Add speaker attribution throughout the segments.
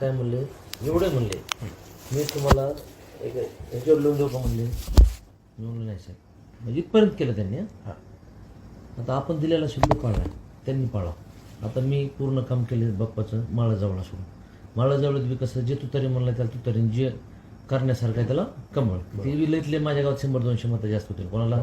Speaker 1: काय म्हणले? एवढे म्हणले. मी तुम्हाला एक लिहून देऊ का म्हणले? म्हणलं नाही साहेब. म्हणजे इथपर्यंत केलं त्यांनी हं. आता आपण दिलेला शब्द पाळला त्यांनी पाळा. आता मी पूर्ण काम केले बाप्पाचं माळाजवळ सोडून माळाजवळ बी कसं जे तुतारी म्हणलं त्याला तुतारी जे करण्यासारखं आहे त्याला कमळ. ते बी लईतले माझ्या गावात शंभर दोनशे मतं जास्त होतील. कोणाला?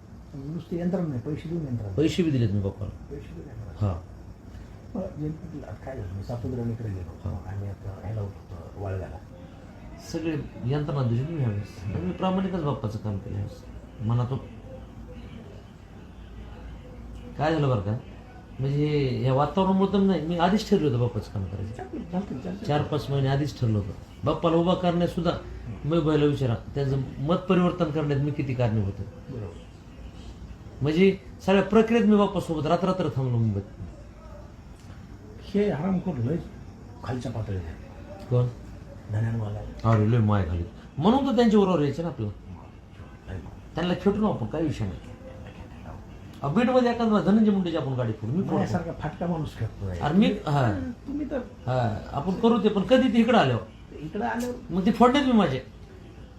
Speaker 2: नुसते यंत्रणा नाही पैसे देऊन यंत्रणा
Speaker 1: पैसे बी दिलेत मी बाप्पाला
Speaker 2: पैसे देऊन यंत्रणा
Speaker 1: हा.
Speaker 2: मग काय झालं मी सापुद्राकडे गेलो आम्ही आता ह्याला होतो वाळव्याला.
Speaker 1: सगळे यंत्रणा दिली मी ह्यावेळेस आणि मी प्रामाणिकच बाप्पाचं काम केलं ह्यावेळेस मनातून. काय झालं बरं का? म्हणजे या वातावरणामुळे तर नाही मी आधीच ठरलं होतं बाप्पाचं काम करायचं.
Speaker 2: चालतं चालतं चालतं
Speaker 1: चार पाच महिने आधीच ठरलं होतं. बाप्पाला उभा करण्यात सुद्धा मी बैला विचारा त्यांचं मत परिवर्तन करण्यात मी किती कारणीभूत आहे?
Speaker 2: बरोबर.
Speaker 1: म्हणजे सगळ्या प्रक्रियेत मी बाप्पासोबत रात्र थांबलो मुंबईत
Speaker 2: हे हरामखोर लय खालच्या पातळीत आहे.
Speaker 1: कोण? अरे लय माय खाली. म्हणून तर त्यांच्या बरोबर यायचं ना आपल्याला. त्यांना खेटू ना आपण काही विषय नाही. बीडमध्ये एखादा धनंजय मुंडेची आपण गाडी फोडू मी
Speaker 2: माझ्यासारखा फाटका माणूस खेळतो
Speaker 1: अरे मी हा.
Speaker 2: तुम्ही तर
Speaker 1: हा आपण करू ते पण कधी ते इकडे आल्यावर?
Speaker 2: इकडे आलं
Speaker 1: मग ते फोडण्यात मी माझे.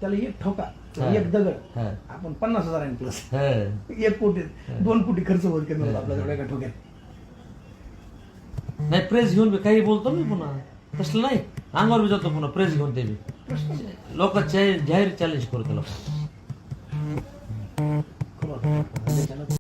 Speaker 2: त्याला एक ठोका.
Speaker 1: हा.
Speaker 2: एक दगड.
Speaker 1: हा.
Speaker 2: आपण पन्नास हजारांनी प्लस
Speaker 1: हा.
Speaker 2: एक कोटी दोन कोटी खर्च होत आपल्या तेवढ्या एका ठोक्यात?
Speaker 1: नाही प्रेस घेऊन बी काही बोलतो मी पुन्हा. तसलं नाही. अंगावर बी जातो पुन्हा. प्रेस घेऊन ते बी. लोक जाहीर चॅलेंज करू त्याला